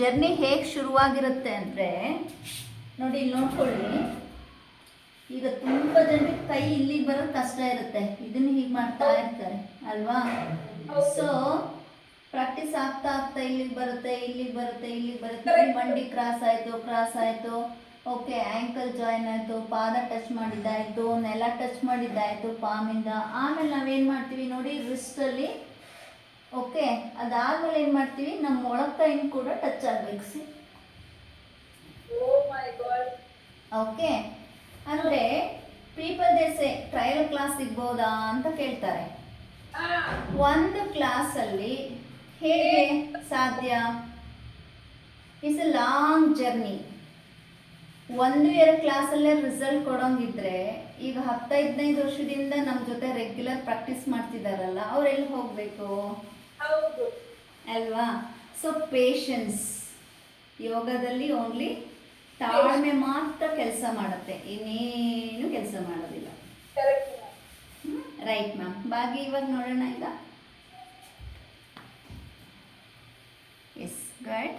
Journey ಹೇಗೆ ಶುರುವಾಗಿರುತ್ತೆ ಅಂದರೆ, ನೋಡಿ ಇಲ್ಲಿ ನೋಡ್ಕೊಳ್ಳಿ. ಈಗ ತುಂಬ ಜನಕ್ಕೆ ಕೈ ಇಲ್ಲಿಗೆ ಬರೋದು ಕಷ್ಟ ಇರುತ್ತೆ. ಇದನ್ನು ಹೀಗೆ ಮಾಡ್ತಾ ಇರ್ತಾರೆ, ಅಲ್ವಾ? ಸೊ ಪ್ರಾಕ್ಟೀಸ್ ಆಗ್ತಾ ಆಗ್ತಾ ಇಲ್ಲಿಗೆ ಬರುತ್ತೆ ಇಲ್ಲಿಗೆ ಬರುತ್ತೆ ಇಲ್ಲಿಗೆ ಬರುತ್ತೆ. ಮಂಡಿ ಕ್ರಾಸ್ ಆಯಿತು ಕ್ರಾಸ್ ಆಯಿತು. ಓಕೆ ಆ್ಯಂಕಲ್ ಜಾಯಿನ್ ಆಯಿತು, ಪಾದ ಟಚ್ ಮಾಡಿದ್ದಾಯಿತು, ನೆಲ ಟಚ್ ಮಾಡಿದ್ದಾಯಿತು ಪಾಮಿಂದ ಆಮೇಲೆ ನಾವೇನು ಮಾಡ್ತೀವಿ ನೋಡಿ ರಿಸ್ಟಲ್ಲಿ ಓಕೆ ಅದಾದಮೇಲೆ ಏನು ಮಾಡ್ತೀವಿ? ನಮ್ಮ ಮೊಳಕೈನ ಕೂಡ ಟಚ್ ಆಗಬೇಕು ಸಿ. ಓಕೆ ಅಂದರೆ ಪೀಪಲ್ ದೇಸೆ ಟ್ರಯಲ್ ಕ್ಲಾಸ್ ಸಿಗ್ಬೋದಾ ಅಂತ ಕೇಳ್ತಾರೆ. ಒಂದು ಒಂದು ಕ್ಲಾಸಲ್ಲಿ ಹೇಗೆ ಸಾಧ್ಯ? ಇಟ್ಸ್ ಎ ಲಾಂಗ್ ಜರ್ನಿ ಒಂದು ಎರಡು ಕ್ಲಾಸಲ್ಲೇ ರಿಸಲ್ಟ್ ಕೊಡೋಂಗಿದ್ರೆ ಈಗ ಹತ್ತೈದನೈದು ವರ್ಷದಿಂದ ನಮ್ಮ ಜೊತೆ ರೆಗ್ಯುಲರ್ ಪ್ರಾಕ್ಟೀಸ್ ಮಾಡ್ತಿದ್ದಾರಲ್ಲ ಅವ್ರು ಎಲ್ಲಿ ಹೋಗಬೇಕು? ಅಲ್ವಾ? ಸೊ ಪೇಷನ್ಸ್ ಯೋಗದಲ್ಲಿ ಓನ್ಲಿ ತಾಳ್ಮೆ ಮಾತ್ರ ಕೆಲಸ ಮಾಡುತ್ತೆ. ಇನ್ನೇನು ಕೆಲಸ ಮಾಡೋದಿಲ್ಲ. ರೈಟ್ ಮ್ಯಾಮ್ ಬಾಗಿ ಇವಾಗ ನೋಡೋಣ ಈಗ. ಎಸ್ ಗಡ್